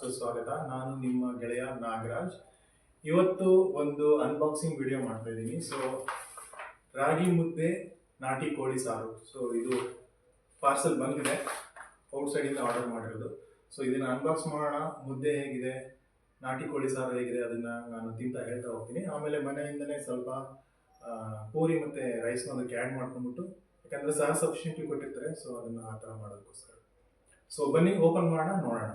ಸುಸ್ವಾಗತ. ನಾನು ನಿಮ್ಮ ಗೆಳೆಯ ನಾಗರಾಜ್. ಇವತ್ತು ಒಂದು ಅನ್ಬಾಕ್ಸಿಂಗ್ ವಿಡಿಯೋ ಮಾಡ್ತಾ ಇದ್ದೀನಿ. ಸೊ ರಾಗಿ ಮುದ್ದೆ, ನಾಟಿ ಕೋಳಿ ಸಾರು. ಸೊ ಇದು ಪಾರ್ಸಲ್ ಬಂದಿದೆ. ಔಟ್ಸೈಡಿಂದ ಆರ್ಡರ್ ಮಾಡಿರೋದು. ಸೊ ಇದನ್ನ ಅನ್ಬಾಕ್ಸ್ ಮಾಡೋಣ. ಮುದ್ದೆ ಹೇಗಿದೆ? ನಾಟಿ ಕೋಳಿ ಸಾರು ಹೇಗಿದೆ? ಅದನ್ನ ನಾನು ತಿಂತ ಹೇಳ್ತಾ ಹೋಗ್ತೀನಿ. ಆಮೇಲೆ ಮನೆಯಿಂದಲೇ ಸ್ವಲ್ಪ ಪೂರಿ ಮತ್ತೆ ರೈಸ್ನ ಅದಕ್ಕೆ ಆ್ಯಡ್ ಮಾಡ್ಕೊಂಡ್ಬಿಟ್ಟು, ಯಾಕಂದ್ರೆ ಸಹ ಸಫಿಷಿಯಂಟ್ಲಿ ಕೊಟ್ಟಿರ್ತಾರೆ. ಸೊ ಅದನ್ನ ಆ ಥರ ಮಾಡೋದಕ್ಕೋಸ್ಕರ. ಸೊ ಬನ್ನಿ ಓಪನ್ ಮಾಡೋಣ ನೋಡೋಣ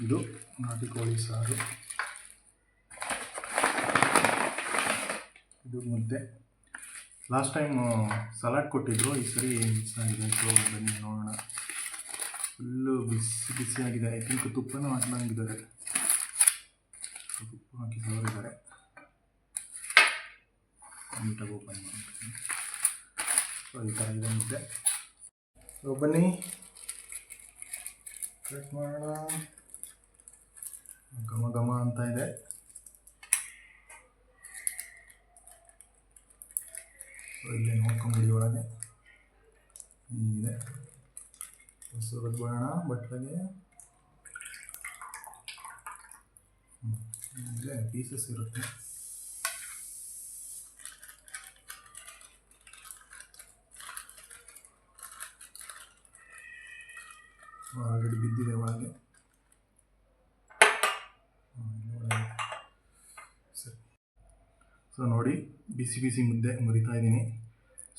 ಇದು ನಾಟಿ ಕೋಳಿ ಸಾರು ಇದು ಮುದ್ದೆ ಲಾಸ್ಟ್ ಟೈಮ್ ಸಲಾಡ್ ಕೊಟ್ಟಿದ್ರು ಈ ಸರಿ ಮಿಸ್ ಆಗಿದೆ ಸೊ ಬನ್ನಿ ನೋಡೋಣ ಫುಲ್ಲು ಬಿಸಿ ಬಿಸಿಯಾಗಿದೆ ಐ ಥಿಂಕ್ ತುಪ್ಪನೂ ಹಾಕಿದಂಗಿದ್ದಾರೆ ತುಪ್ಪ ಹಾಕಿ ಸವರಿದ್ದಾರೆ. ನೀಟಾಗಿ ಓಪನ್ ಮಾಡ್ತೀನಿ. ಸೊ ಈ ಥರ ಇದೆ ಮುದ್ದೆ ಸೊ ಬನ್ನಿ. ಕಟ್ ಮಾಡೋಣ. ಘಮ ಘಮ ಅಂತ ಇದೆ ಸೊ ಇಲ್ಲೇ ನೋಡ್ಕೊಂಬಿಡಿ ಒಳಗೆ ಇದೆ ಸುರದ್ ಬಿಡೋಣ ಬಟ್ಲಗೆ ಇಲ್ಲೇ ಪೀಸಸ್ ಇರುತ್ತೆ. ಆಲ್ರೆಡಿ ಬಿದ್ದಿದೆ, ಒಳಗೆ. ಸರಿ. ಸೊ ನೋಡಿ, ಬಿಸಿ ಬಿಸಿ ಮುದ್ದೆ ಮುರಿತಾ ಇದ್ದೀನಿ.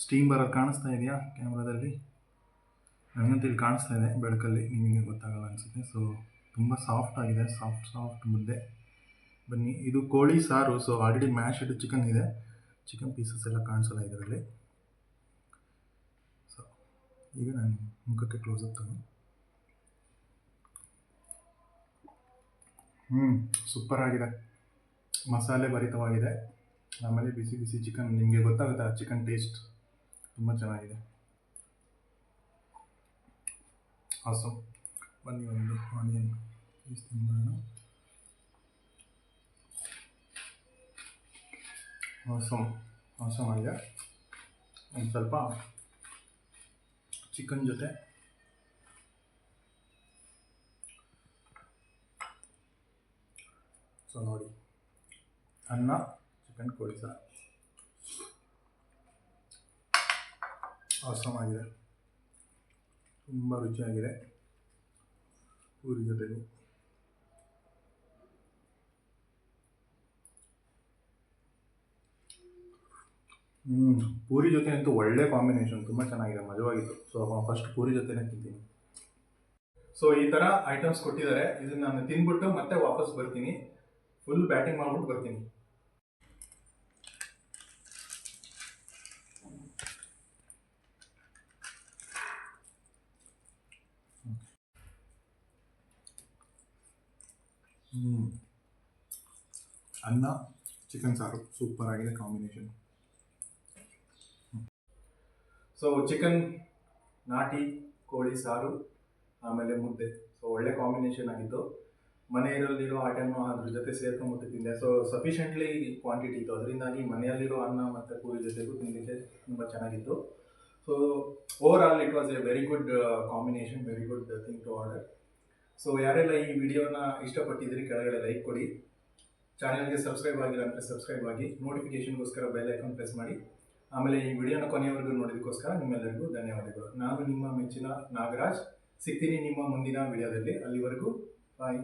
ಸ್ಟೀಮ್ ಬರೋದು ಕಾಣಿಸ್ತಾ ಇದೆಯಾ ಕ್ಯಾಮ್ರಾದಲ್ಲಿ ನನಗಂತೂ ಇಲ್ಲಿ ಕಾಣಿಸ್ತಾ ಇದೆ, ಬೆಳಕಲ್ಲಿ ನಿಮಗೆ ಗೊತ್ತಾಗಲ್ಲ ಅನಿಸುತ್ತೆ. ಸೊ ತುಂಬ ಸಾಫ್ಟ್ ಆಗಿದೆ ಸಾಫ್ಟ್ ಸಾಫ್ಟ್ ಮುದ್ದೆ. ಬನ್ನಿ, ಇದು ಕೋಳಿ ಸಾರು ಸೊ ಆಲ್ರೆಡಿ ಮ್ಯಾಶ್ಡ್ ಚಿಕನ್ ಇದೆ. ಚಿಕನ್ ಪೀಸಸ್ ಎಲ್ಲ ಕಾಣಿಸಲ್ಲ ಇದರಲ್ಲಿ. ಸೊ ಈಗ ನಾನು ಮುಖಕ್ಕೆ ಕ್ಲೋಸ್ ತಗೊಂಡು. ಹ್ಞೂ ಸೂಪರ್ ಆಗಿದೆ. ಮಸಾಲೆ ಭರಿತವಾಗಿದೆ. ಆಮೇಲೆ ಬಿಸಿ ಬಿಸಿ ಚಿಕನ್ ನಿಮಗೆ ಗೊತ್ತಾಗುತ್ತೆ ಆ ಚಿಕನ್ ಟೇಸ್ಟ್ ತುಂಬ ಚೆನ್ನಾಗಿದೆ. ಆಸಮ್ ಬನ್ನಿ ಒಂದು ಆನಿಯನ್ ಪೀಸ್ ತಿನ್ನೋಣ ಆಸಮ್ ಆಸಮ್ ಆಗಿದೆ ಒಂದು ಸ್ವಲ್ಪ ಚಿಕನ್ ಜೊತೆ. ಸೊ ನೋಡಿ, ಅನ್ನ, ಚಿಕನ್ ಕೋಳಿ ಸಾರು. ಆಗಿದೆ ತುಂಬ ರುಚಿಯಾಗಿದೆ. ಪೂರಿ ಜೊತೆಗೂ. ಹ್ಞೂ ಪೂರಿ ಜೊತೆ ಅಂತೂ ಒಳ್ಳೆ ಕಾಂಬಿನೇಷನ್ ತುಂಬ ಚೆನ್ನಾಗಿದೆ, ಮಜವಾಗಿತ್ತು. ಸೊ ಫಸ್ಟ್ ಪೂರಿ ಜೊತೆನೇ ತಿಂತೀನಿ. ಸೊ ಈ ಥರ ಐಟಮ್ಸ್ ಕೊಟ್ಟಿದ್ದಾರೆ. ಇದನ್ನ ನಾನು ತಿಂದ್ಬಿಟ್ಟು ಮತ್ತೆ ವಾಪಸ್ ಬರ್ತೀನಿ. ಫುಲ್ ಬ್ಯಾಟಿಂಗ್ ಮಾಡ್ಬಿಟ್ಟು ಬರ್ತೀನಿ. ಅನ್ನ ಚಿಕನ್ ಸಾರು ಸೂಪರ್ ಆಗಿದೆ ಕಾಂಬಿನೇಷನ್ ಸೊ ಚಿಕನ್ ನಾಟಿ, ಕೋಳಿ, ಸಾರು, ಆಮೇಲೆ ಮುದ್ದೆ. ಸೊ ಒಳ್ಳೆ ಕಾಂಬಿನೇಷನ್ ಆಗಿತ್ತು ಮನೆಯಲ್ಲಿರೋ ಐಟಮ್ನು ಅದ್ರ ಜೊತೆ ಸೇರ್ಕೊಂಡ್ಬಿಟ್ಟು ತಿಂದೆ. ಸೊ ಸಫಿಷಿಯೆಂಟ್ಲಿ ಕ್ವಾಂಟಿಟಿ ಇತ್ತು. ಅದರಿಂದಾಗಿ ಮನೆಯಲ್ಲಿರೋ ಅನ್ನ ಮತ್ತು ಪೂರಿ ಜೊತೆಗೂ ತಿನ್ನಲಿಕ್ಕೆ ತುಂಬ ಚೆನ್ನಾಗಿತ್ತು. So over all it was a very good combination very good thing to order so ಯಾರೆಲ್ಲ ಈ ವಿಡಿಯೋನ ಇಷ್ಟಪಟ್ಟಿದ್ದೀರಿ, ಕೆಳಗಡೆ ಲೈಕ್ ಕೊಡಿ. ಚಾನಲ್ಗೆ ಸಬ್ಸ್ಕ್ರೈಬ್ ಆಗಿಲ್ಲ ಅಂದರೆ ಸಬ್ಸ್ಕ್ರೈಬ್ ಆಗಿ ನೋಟಿಫಿಕೇಶನ್ಗೋಸ್ಕರ ಬೆಲ್ ಐಕಾನ್ ಪ್ರೆಸ್ ಮಾಡಿ. ಆಮೇಲೆ ಈ ವಿಡಿಯೋನ ಕೊನೆಯವರೆಗೂ ನೋಡೋದಕ್ಕೋಸ್ಕರ ನಿಮ್ಮೆಲ್ಲರಿಗೂ ಧನ್ಯವಾದಗಳು. ನಾನು ನಿಮ್ಮ ಮೆಚ್ಚಿನ ನಾಗರಾಜ್. ಸಿಗ್ತೀನಿ ನಿಮ್ಮ ಮುಂದಿನ ವಿಡಿಯೋದಲ್ಲಿ. ಅಲ್ಲಿವರೆಗೂ ಬಾಯ್